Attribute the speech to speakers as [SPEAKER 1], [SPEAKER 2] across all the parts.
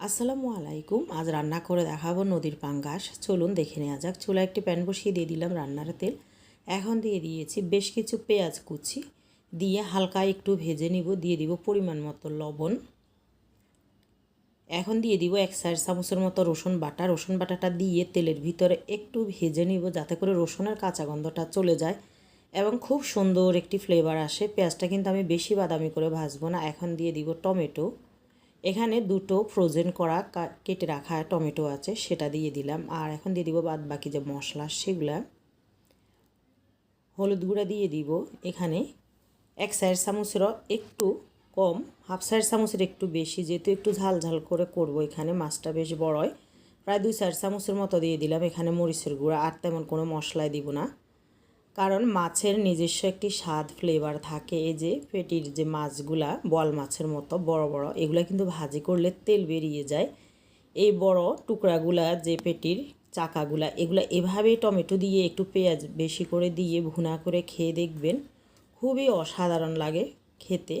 [SPEAKER 1] আসসালামু আলাইকুম, আজ রান্না করে দেখাবো নদীর পাঙ্গাস। চলুন দেখে নেওয়া যাক। চুলা একটি প্যান বসিয়ে দিয়ে দিলাম রান্নার তেল। এখন দিয়ে দিয়েছি বেশ কিছু পেঁয়াজ কুচি। দিয়ে হালকা একটু ভেজে নিব। দিয়ে দিব পরিমাণ মতো লবণ। এখন দিয়ে দিব এক চার চামচের মতো রসুন বাটা। রসুন বাটাটা দিয়ে তেলের ভিতরে একটু ভেজে নিব যাতে করে রসুনের কাঁচা গন্ধটা চলে যায় এবং খুব সুন্দর একটি ফ্লেভার আসে। পেঁয়াজটা কিন্তু আমি বেশি বাদামি করে ভাজবো না। এখন দিয়ে দিব টমেটো। এখানে দুটো ফ্রোজেন করা কেটে রাখা টমেটো আছে, সেটা দিয়ে দিলাম। আর এখন দিয়ে দিব বাদ বাকি যে মশলা, সেগুলা। হলুদ গুঁড়া দিয়ে দিব। এখানে এক সাইড চামচেরও একটু কম, হাফ সাইড চামচের একটু বেশি, যেহেতু একটু ঝাল ঝাল করে করব এখানে, মাছটা বেশ বড় হয়। প্রায় দুই চার চামচের মতো দিয়ে দিলাম এখানে মরিচের গুঁড়া, আর তেমন কোনো মশলাই দিব না। কারণ মাছের নিজস্ব একটি স্বাদ ফ্লেভার থাকে। এই যে পেটির যে মাছগুলা, বল মাছের মতো, বড় বড়, এগুলো কিন্তু ভাজি করলে তেল বেরিয়ে যায়। এই বড় টুকরাগুলা যে পেটির চাকাগুলা, এগুলো এভাবেই টমেটো দিয়ে একটু পেঁয়াজ বেশি করে দিয়ে ভুনা করে খেয়ে দেখবেন, খুবই অসাধারণ লাগে খেতে।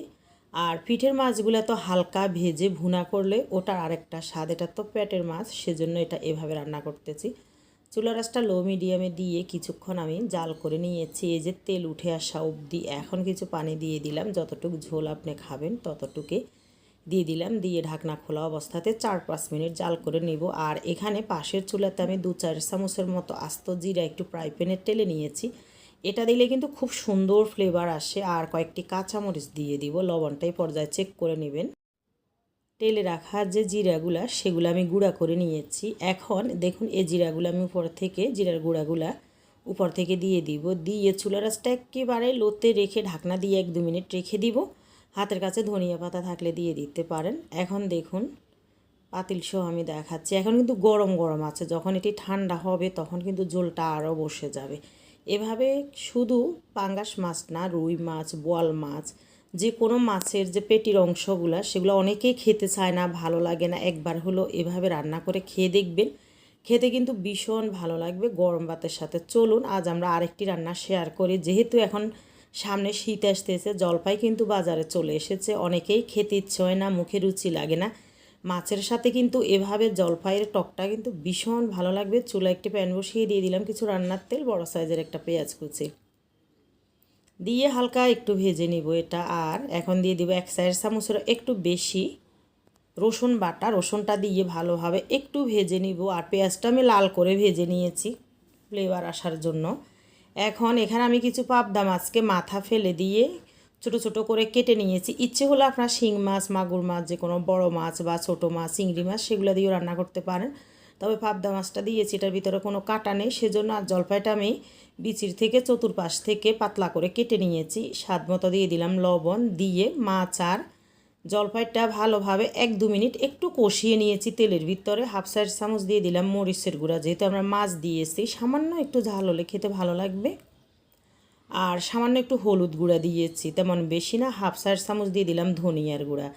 [SPEAKER 1] আর পিঠের মাছগুলো তো হালকা ভেজে ভুনা করলে ওটার আরেকটা স্বাদ, এটা তো পেটের মাছ, সেজন্য এটা এভাবে রান্না করতেছি। চুলা রাসটা লো মিডিয়ামে দিয়ে কিছুক্ষণ আমি জাল করে নিয়েছি। এই যে তেল উঠে আসা অবধি এখন কিছু পানি দিয়ে দিলাম। যতটুকু ঝোল আপনি খাবেন ততটুকু দিয়ে দিলাম। দিয়ে ঢাকনা খোলা অবস্থাতে চার পাঁচ মিনিট জাল করে নিব। আর এখানে পাশের চুলাতে আমি দু চার চামচের মতো আস্ত জিরা একটু ফ্রাই টেলে নিয়েছি। এটা দিলে কিন্তু খুব সুন্দর ফ্লেভার আসে। আর কয়েকটি কাঁচামরিচ দিয়ে দিব। লবণটাই পর্যায়ে চেক করে নেবেন। তেলে রাখা যে জিরাগুলা, সেগুলো আমি গুঁড়া করে নিয়েছি। এখন দেখুন, এই জিরাগুলো আমি উপর থেকে, জিরার গুঁড়াগুলা উপর থেকে দিয়ে দিব। দিয়ে চুলা রাসটা একেবারে লোতে রেখে ঢাকনা দিয়ে এক দু মিনিট রেখে দিব। হাতের কাছে ধনিয়া পাতা থাকলে দিয়ে দিতে পারেন। এখন দেখুন, পাতিল সহ আমি দেখাচ্ছি। এখন কিন্তু গরম গরম আছে। যখন এটি ঠান্ডা হবে, তখন কিন্তু জলটা আরও বসে যাবে। এভাবে শুধু পাঙ্গাস মাছ না, রুই মাছ, বোয়াল মাছ যে কোনো মাছের যে পেটির অংশগুলো, সেগুলো অনেকেই খেতে চায় না, ভালো লাগে না। একবার হলো এভাবে রান্না করে খেয়ে দেখবেন। খেতে কিন্তু ভীষণ ভালো লাগবে, গরম ভাতের সাথে। চলুন, আজ আমরা আরেকটি রান্না শেয়ার করি। যেহেতু এখন সামনে শীত আসতেছে, জলপাই কিন্তু বাজারে চলে এসেছে। অনেকেই খেতে ইচ্ছে হয় না, মুখে রুচি লাগে না। মাছের সাথে কিন্তু এভাবে জলপাইয়ের টকটা কিন্তু ভীষণ ভালো লাগবে। চুলা একটি প্যান বসিয়ে দিয়ে দিলাম কিছু রান্নার তেল, বড় সাইজের একটা পেঁয়াজ কুচি। দিয়ে হালকা একটু ভেজে নিব এটা, আর এখন দিয়ে দিব এক সাইড চামচের একটু বেশি রসুন বাটা। রসুনটা দিয়ে ভালোভাবে একটু ভেজে নিব, আর পেঁয়াজটা আমি লাল করে ভেজে নিয়েছি ফ্লেভার আসার জন্য। এখন এখানে আমি কিছু পাবদা মাছকে মাথা ফেলে দিয়ে ছোট ছোট করে কেটে নিয়েছি। ইচ্ছে হলে আপনার শিং মাছ, মাগুর মাছ যে কোনো বড় মাছ বা ছোট মাছ, চিংড়ি মাছ, সেগুলো দিয়েও রান্না করতে পারেন। তবে পাবদা মাছটা দিয়েছি, এটার ভিতরে কোনো কাটা নেই, সেজন্য আর জলপাইটা আমি বিচির থেকে চতুর্পাশ থেকে পাতলা করে কেটে নিয়েছি। স্বাদ মতো দিয়ে দিলাম লবণ, দিয়ে মাছ আর জলপাইটা ভালোভাবে এক দু মিনিট একটু কষিয়ে নিয়েছি তেলের ভিতরে। হাফ সাইড চামচ দিয়ে দিলাম মরিচের গুঁড়া, যেহেতু আমরা মাছ দিয়েছি, সামান্য একটু ঝাল হলে খেতে ভালো লাগবে। আর সামান্য একটু হলুদ গুঁড়া দিয়েছি, তেমন বেশি না, হাফ সাইড চামচ দিয়ে দিলাম ধনিয়ার গুঁড়া।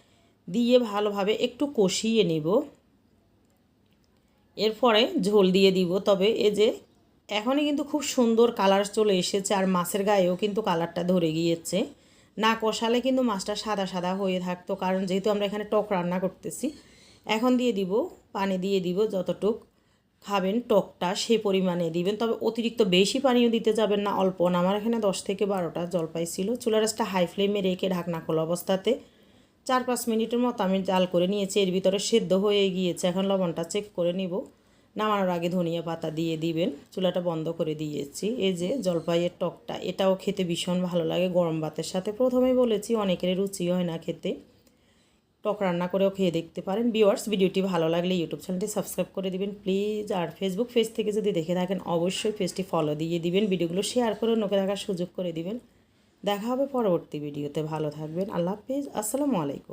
[SPEAKER 1] দিয়ে ভালোভাবে একটু কষিয়ে নিব। এরপরে ঝোল দিয়ে দিব। তবে এ যে এখনই কিন্তু খুব সুন্দর কালার চলে এসেছে আর মাছের গায়েও কিন্তু কালারটা ধরে গিয়েছে। না কষালে কিন্তু মাছটা সাদা সাদা হয়ে থাকতো, কারণ যেহেতু আমরা এখানে টক রান্না করতেছি, এখন দিয়ে দিব, পানি দিয়ে দিব যতটুক খাবেন টকটা সে পরিমাণে দিবেন। তবে অতিরিক্ত বেশি পানিও দিতে যাবেন না, অল্প না। আমার এখানে দশ থেকে বারোটা জলপাই ছিল। চুলা রাসটা হাই ফ্লেমে রেখে ঢাকনা খোলা অবস্থাতে চার পাঁচ মিনিটের মতো আমি জাল করে নিয়েছি, এর ভিতরে সেদ্ধ হয়ে গিয়েছে। এখন লবণটা চেক করে নিব। নামানোর আগে ধনিয়া পাতা দিয়ে দিবেন। চুলাটা বন্ধ করে দিয়েছি। এই যে জলপাইয়ের টকটা, এটাও খেতে ভীষণ ভালো লাগে। গরম ভাতের সাথে প্রথমেই বলেছি অনেকের রুচি হয় না খেতে। টক রান্না করেও খেয়ে দেখতে পারেন। ভিওয়ার্স ভিডিওটি ভালো লাগলে ইউটিউব চ্যানেলটি সাবস্ক্রাইব করে দিবেন। প্লিজ, আর ফেসবুক পেজ থেকে যদি দেখে থাকেন, অবশ্যই পেজটি ফলো দিয়ে দিবেন। ভিডিওগুলো শেয়ার করে নোকে থাকার সুযোগ করে দিবেন। দেখা হবে পরবর্তী ভিডিওতে। ভালো থাকবেন। আল্লাহ হাফিজ। আসসালামু আলাইকুম।